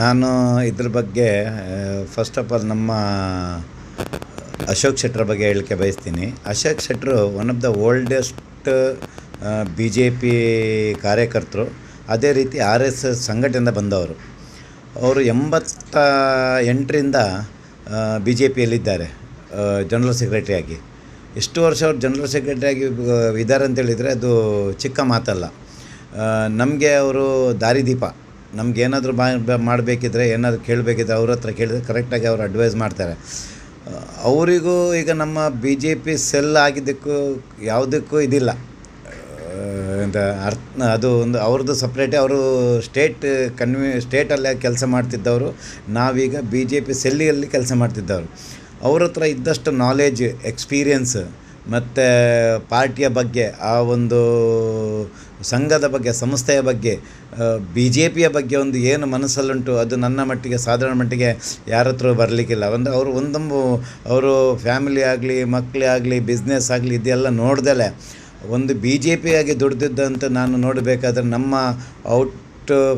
ನಾನು ಇದ್ರ ಬಗ್ಗೆ ಫಸ್ಟ್ ಆಫ್ ಆಲ್ ನಮ್ಮ ಅಶೋಕ್ ಶೆಟ್ರ ಬಗ್ಗೆ ಹೇಳಕ್ಕೆ ಬಯಸ್ತೀನಿ. ಅಶೋಕ್ ಶೆಟ್ರು one of the oldest B J P ಕಾರ್ಯಕರ್ತರು. ಅದೇ ರೀತಿ ಆರ್ ಎಸ್ ಎಸ್ ಸಂಘಟನೆಯಿಂದ ಬಂದವರು. ಅವರು ಎಂಬತ್ತ ಎಂಟರಿಂದ ಬಿ ಜೆ ಪಿಯಲ್ಲಿದ್ದಾರೆ ಜನರಲ್ ಸೆಕ್ರೆಟರಿಯಾಗಿ ಎಷ್ಟು ವರ್ಷ ಅವ್ರು ಜನರಲ್ ಸೆಕ್ರೆಟರಿಯಾಗಿ ಇದ್ದಾರೆ ಅಂತೇಳಿದರೆ ಅದು ಚಿಕ್ಕ ಮಾತಲ್ಲ. ನಮಗೆ ಅವರು ದಾರಿದೀಪ. ನಮ್ಗೆ ಏನಾದರೂ ಮಾಡಬೇಕಿದ್ರೆ, ಏನಾದರೂ ಕೇಳಬೇಕಿದ್ರೆ ಅವ್ರ ಹತ್ರ ಕೇಳಿದ್ರೆ ಕರೆಕ್ಟಾಗಿ ಅವರು ಅಡ್ವೈಸ್ ಮಾಡ್ತಾರೆ. ಅವರಿಗೂ ಈಗ ನಮ್ಮ ಬಿ ಜೆ ಪಿ ಸೆಲ್ ಆಗಿದ್ದಕ್ಕೂ ಯಾವುದಕ್ಕೂ ಇದಿಲ್ಲ. ಅಂತ ಅರ್ಥ ಅದು ಒಂದು ಅವ್ರದ್ದು ಸಪ್ರೇಟೇ ಅವರು ಸ್ಟೇಟ್ ಕನ್ವಿ, ಸ್ಟೇಟಲ್ಲೇ ಕೆಲಸ ಮಾಡ್ತಿದ್ದವರು. ನಾವೀಗ ಬಿ ಜೆ ಪಿ ಸೆಲ್ಲಿಯಲ್ಲಿ ಕೆಲಸ ಮಾಡ್ತಿದ್ದವರು. ಅವ್ರ ಹತ್ರ ಇದ್ದಷ್ಟು ನಾಲೇಜ್, ಎಕ್ಸ್ಪೀರಿಯನ್ಸ್ ಮತ್ತು ಪಾರ್ಟಿಯ ಬಗ್ಗೆ, ಆ ಒಂದು ಸಂಘದ ಬಗ್ಗೆ, ಸಂಸ್ಥೆಯ ಬಗ್ಗೆ ಬಿ ಜೆ ಪಿಯ ಬಗ್ಗೆ ಒಂದು ಏನು ಮನಸ್ಸಲ್ಲುಂಟು, ಅದು ನನ್ನ ಮಟ್ಟಿಗೆ, ಸಾಧಾರಣ ಮಟ್ಟಿಗೆ ಯಾರ ಹತ್ರ ಬರಲಿಕ್ಕಿಲ್ಲ. ಒಂದು ಅವರು ಒಂದೊಂದು ಅವರು ಫ್ಯಾಮಿಲಿ ಆಗಲಿ ಮಕ್ಕಳೇ ಆಗಲಿ, ಬಿಸ್ನೆಸ್ ಆಗಲಿ, ಇದೆಲ್ಲ ನೋಡ್ದಲೇ, ಒಂದು ಬಿ ಜೆ ಪಿಯಾಗಿ ದುಡ್ದಿದ್ದಂತ ನಾನು ನೋಡಬೇಕಾದ್ರೆ ನಮ್ಮ ಔಟ್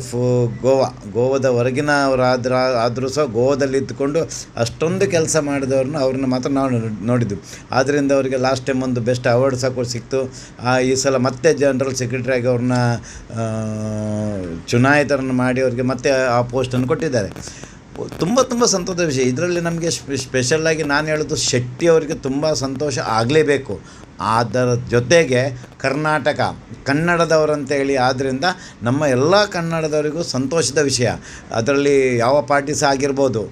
ಫು ಗೋವಾ ಗೋವಾದ ಹೊರಗಿನ ಅವ್ರು ಆದ್ರೆ, ಆದರೂ ಸಹ ಗೋವಾದಲ್ಲಿ ಇದ್ದುಕೊಂಡು ಅಷ್ಟೊಂದು ಕೆಲಸ ಮಾಡಿದವ್ರನ್ನ ಅವ್ರನ್ನ ಮಾತ್ರ ನಾವು ನೋಡಿದ್ದು ಆದ್ದರಿಂದ ಅವರಿಗೆ ಲಾಸ್ಟ್ ಟೈಮ್ ಒಂದು ಬೆಸ್ಟ್ ಅವಾರ್ಡ್ ಸಹ ಕೂಡ, ಸಿಕ್ತು. ಈ ಸಲ ಮತ್ತೆ ಜನರಲ್ ಸೆಕ್ರೆಟರಿಯಾಗಿ ಅವ್ರನ್ನ ಚುನಾಯಿತರನ್ನು ಮಾಡಿ ಅವರಿಗೆ ಮತ್ತೆ ಆ ಪೋಸ್ಟನ್ನು ಕೊಟ್ಟಿದ್ದಾರೆ. ತುಂಬ ತುಂಬ ಸಂತೋಷದ ವಿಷಯ. ಇದರಲ್ಲಿ ನಮಗೆ ಸ್ಪೆಷಲ್ಲಾಗಿ ನಾನು ಹೇಳೋದು ಶೆಟ್ಟಿ ಅವರಿಗೆ ತುಂಬ ಸಂತೋಷ ಆಗಲೇಬೇಕು. ಅದರ ಜೊತೆಗೆ ಕರ್ನಾಟಕ, ಕನ್ನಡದವರಂತೇಳಿ ಆದ್ದರಿಂದ ನಮ್ಮ ಎಲ್ಲ ಕನ್ನಡದವರಿಗೂ ಸಂತೋಷದ ವಿಷಯ. ಅದರಲ್ಲಿ ಯಾವ ಪಾರ್ಟಿ ಸಹ ಆಗಿರ್ಬೋದು.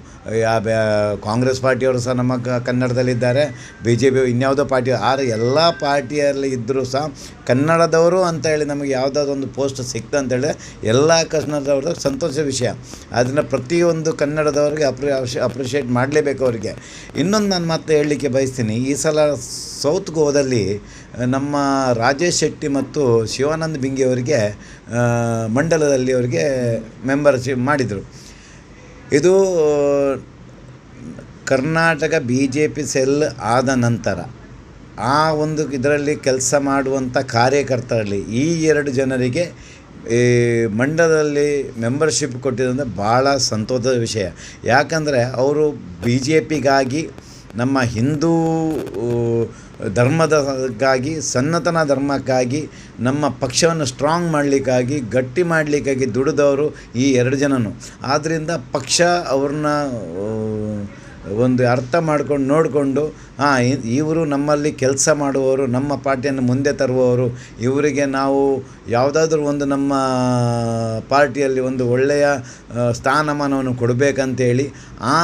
ಕಾಂಗ್ರೆಸ್ ಪಾರ್ಟಿಯವರು ಸಹ ನಮ್ಮ ಕನ್ನಡದಲ್ಲಿದ್ದಾರೆ. ಬಿ ಜೆ ಪಿ ಇನ್ಯಾವುದೋ ಪಾರ್ಟಿ, ಆದರೆ ಎಲ್ಲ ಪಾರ್ಟಿಯಲ್ಲಿ ಇದ್ದರೂ ಸಹ ಕನ್ನಡದವರು ಅಂತ ಹೇಳಿ ನಮಗೆ ಯಾವುದಾದ್ರು ಒಂದು ಪೋಸ್ಟ್ ಸಿಕ್ತು ಅಂತೇಳಿ ಎಲ್ಲ ಕನ್ನಡದವ್ರದ್ದು ಸಂತೋಷದ ವಿಷಯ. ಅದನ್ನು ಪ್ರತಿಯೊಂದು ಕನ್ನಡದವ್ರಿಗೆ ಅಪ್ರಿ ಅಪ್ರಿಷಿಯೇಟ್ ಮಾಡಲೇಬೇಕು ಅವರಿಗೆ. ಇನ್ನೊಂದು ನಾನು ಮತ್ತೆ ಹೇಳಲಿಕ್ಕೆ ಬಯಸ್ತೀನಿ. ಈ ಸಲ ಸೌತ್ ನಮ್ಮ ರಾಜೇಶ್ ಶೆಟ್ಟಿ ಮತ್ತು ಶಿವಾನಂದ ಬಿಂಗಿ ಅವರಿಗೆ ಮಂಡಲದಲ್ಲಿ ಅವರಿಗೆ ಮೆಂಬರ್ಶಿಪ್ ಮಾಡಿದರು. ಇದು, Karnataka B J P cell ಆದ ನಂತರ, ಆ ಒಂದು ಇದರಲ್ಲಿ ಕೆಲಸ ಮಾಡುವಂಥ ಕಾರ್ಯಕರ್ತರಲ್ಲಿ ಈ ಎರಡು ಜನರಿಗೆ, ಈ ಮಂಡಲದಲ್ಲಿ ಮೆಂಬರ್ಶಿಪ್ ಕೊಟ್ಟಿದ್ದರಿಂದ ಭಾಳ ಸಂತೋಷದ ವಿಷಯ. ಯಾಕಂದರೆ, ಅವರು ಬಿ ಜೆ ಪಿಗಾಗಿ ನಮ್ಮ ಹಿಂದೂ ಧರ್ಮದಕ್ಕಾಗಿ ಸನಾತನ ಧರ್ಮಕ್ಕಾಗಿ, ನಮ್ಮ ಪಕ್ಷವನ್ನು ಸ್ಟ್ರಾಂಗ್ ಮಾಡಲಿಕ್ಕಾಗಿ, ಗಟ್ಟಿ ಮಾಡಲಿಕ್ಕಾಗಿ ದುಡಿದವರು ಈ ಎರಡು ಜನನು. ಆದ್ದರಿಂದ ಪಕ್ಷ ಅವ್ರನ್ನ ಒಂದು ಅರ್ಥ ಮಾಡ್ಕೊಂಡು ನೋಡಿಕೊಂಡು, ಹಾಂ ಇವರು ನಮ್ಮಲ್ಲಿ ಕೆಲಸ ಮಾಡುವವರು, ನಮ್ಮ ಪಾರ್ಟಿಯನ್ನು ಮುಂದೆ ತರುವವರು, ಇವರಿಗೆ ನಾವು ಯಾವುದಾದ್ರೂ ಒಂದು ನಮ್ಮ ಪಾರ್ಟಿಯಲ್ಲಿ ಒಂದು ಒಳ್ಳೆಯ ಸ್ಥಾನಮಾನವನ್ನು ಕೊಡಬೇಕಂತೇಳಿ ಆ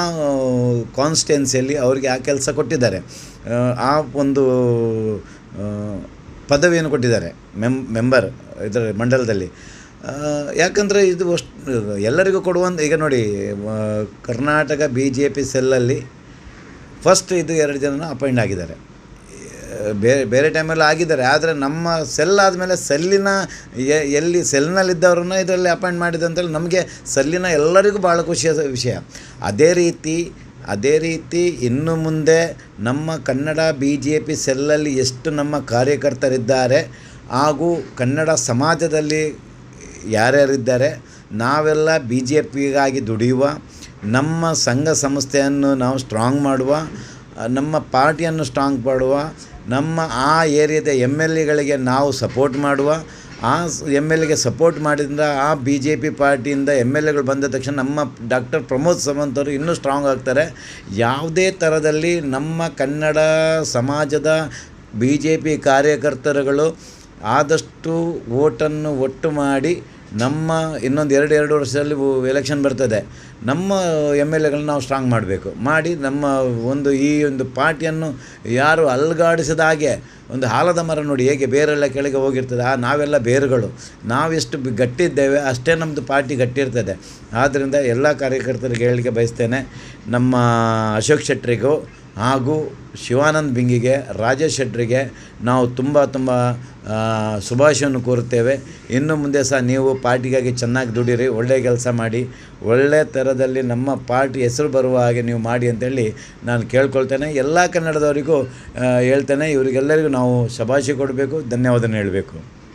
ಕಾನ್ಸ್ಟಿಟ್ಯೆನ್ಸಿಯಲ್ಲಿ ಅವರಿಗೆ ಆ ಕೆಲಸ ಕೊಟ್ಟಿದ್ದಾರೆ. ಆ ಒಂದು ಪದವಿಯನ್ನು ಕೊಟ್ಟಿದ್ದಾರೆ ಮೆಂಬರ್ ಇದರ ಮಂಡಲದಲ್ಲಿ. ಯಾಕಂದರೆ ಇದು ಅಷ್ಟು, ಎಲ್ಲರಿಗೂ ಕೊಡುವಂಥ ಈಗ ನೋಡಿ ಕರ್ನಾಟಕ ಬಿ ಜೆ ಪಿ ಸೆಲ್ಲಲ್ಲಿ ಫಸ್ಟ್ ಇದು ಎರಡು ಜನ ಅಪಾಯಿಂಟ್ ಆಗಿದ್ದಾರೆ. ಬೇರೆ ಬೇರೆ ಟೈಮಲ್ಲಿ ಆಗಿದ್ದಾರೆ, ಆದರೆ ನಮ್ಮ ಸೆಲ್ ಆದಮೇಲೆ ಸೆಲ್ಲಿನ ಎಲ್ಲಿ ಸೆಲ್ನಲ್ಲಿದ್ದವ್ರನ್ನ ಇದರಲ್ಲಿ ಅಪಾಯಿಂಟ್ ಮಾಡಿದೆ ಅಂತೇಳಿ ನಮಗೆ ಸೆಲ್ಲಿನ ಎಲ್ಲರಿಗೂ ಭಾಳ ಖುಷಿಯ ವಿಷಯ. ಅದೇ ರೀತಿ ಅದೇ ರೀತಿ ಇನ್ನು ಮುಂದೆ ನಮ್ಮ ಕನ್ನಡ ಬಿ ಜೆ ಪಿ ಸೆಲ್ಲಲ್ಲಿ ಎಷ್ಟು ನಮ್ಮ ಕಾರ್ಯಕರ್ತರಿದ್ದಾರೆ, ಹಾಗೂ ಕನ್ನಡ ಸಮಾಜದಲ್ಲಿ ಯಾರ್ಯಾರಿದ್ದಾರೆ, ನಾವೆಲ್ಲ ಬಿ ಜೆ ಪಿಗಾಗಿ ದುಡಿಯುವ, ನಮ್ಮ ಸಂಘ ಸಂಸ್ಥೆಯನ್ನು ನಾವು ಸ್ಟ್ರಾಂಗ್ ಮಾಡುವ, ನಮ್ಮ ಪಾರ್ಟಿಯನ್ನು ಸ್ಟ್ರಾಂಗ್ ಮಾಡುವ, ನಮ್ಮ ಆ ಏರಿಯಾದ ಎಂ ಎಲ್ ಎಗಳಿಗೆ ನಾವು ಸಪೋರ್ಟ್ ಮಾಡುವ, ಆ ಎಂ ಎಲ್ ಎಗೆ ಸಪೋರ್ಟ್ ಮಾಡಿದ್ರಿಂದ ಆ ಬಿ ಜೆ ಪಿ ಪಾರ್ಟಿಯಿಂದ ಎಂ ಎಲ್ ಎಗಳು ಬಂದ ತಕ್ಷಣ ನಮ್ಮ ಡಾಕ್ಟರ್ ಪ್ರಮೋದ್ ಸಾವಂತ್ ಅವರು ಇನ್ನೂ ಸ್ಟ್ರಾಂಗ್ ಆಗ್ತಾರೆ. ಯಾವುದೇ ಥರದಲ್ಲಿ ನಮ್ಮ ಕನ್ನಡ ಸಮಾಜದ ಬಿ ಜೆ ಪಿ ಕಾರ್ಯಕರ್ತರುಗಳು ಆದಷ್ಟು ಓಟನ್ನು ಒಟ್ಟು ಮಾಡಿ ನಮ್ಮ ಇನ್ನೊಂದು ಎರಡು ಎರಡು ವರ್ಷದಲ್ಲಿ ಎಲೆಕ್ಷನ್ ಬರ್ತದೆ, ನಮ್ಮ ಎಂ ಎಲ್ ಎಗಳನ್ನ ನಾವು ಸ್ಟ್ರಾಂಗ್ ಮಾಡಬೇಕು. ಮಾಡಿ ನಮ್ಮ ಒಂದು ಈ ಒಂದು ಪಾರ್ಟಿಯನ್ನು ಯಾರು ಅಲ್ಗಾಡಿಸಿದ ಹಾಗೆ ಒಂದು ಆಲದ ಮರ ನೋಡಿ ಹೇಗೆ ಬೇರೆಲ್ಲ ಕೆಳಗೆ ಹೋಗಿರ್ತದೆ, ಆ ನಾವೆಲ್ಲ ಬೇರುಗಳು. ನಾವೆಷ್ಟು ಗಟ್ಟಿದ್ದೇವೆ ಅಷ್ಟೇ ನಮ್ಮದು ಪಾರ್ಟಿ ಗಟ್ಟಿರ್ತದೆ. ಆದ್ದರಿಂದ ಎಲ್ಲ ಕಾರ್ಯಕರ್ತರಿಗೆ ಹೇಳಲಿಕ್ಕೆ ಬಯಸ್ತೇನೆ, ನಮ್ಮ ಅಶೋಕ್ ಶೆಟ್ಟರಿಗೂ ಹಾಗೂ ಶಿವಾನಂದ್ ಬಿಂಗಿಗೆ, ರಾಜೇಶ್ ಶೆಟ್ಟರಿಗೆ ನಾವು ತುಂಬ ತುಂಬ ಶುಭಾಶಯವನ್ನು ಕೋರುತ್ತೇವೆ. ಇನ್ನು ಮುಂದೆ ಸಹ ನೀವು ಪಾರ್ಟಿಗಾಗಿ ಚೆನ್ನಾಗಿ ದುಡಿರಿ ಒಳ್ಳೆಯ ಕೆಲಸ ಮಾಡಿ ಒಳ್ಳೆಯ ಥರದಲ್ಲಿ ನಮ್ಮ ಪಾರ್ಟಿ ಹೆಸರು ಬರುವ ಹಾಗೆ ನೀವು ಮಾಡಿ ಅಂತೇಳಿ ನಾನು ಕೇಳ್ಕೊಳ್ತೇನೆ. ಎಲ್ಲ ಕನ್ನಡದವರಿಗೂ ಹೇಳ್ತೇನೆ. ಇವರಿಗೆಲ್ಲರಿಗೂ ನಾವು ಶುಭಾಶಯ ಕೊಡಬೇಕು, ಧನ್ಯವಾದನ ಹೇಳಬೇಕು.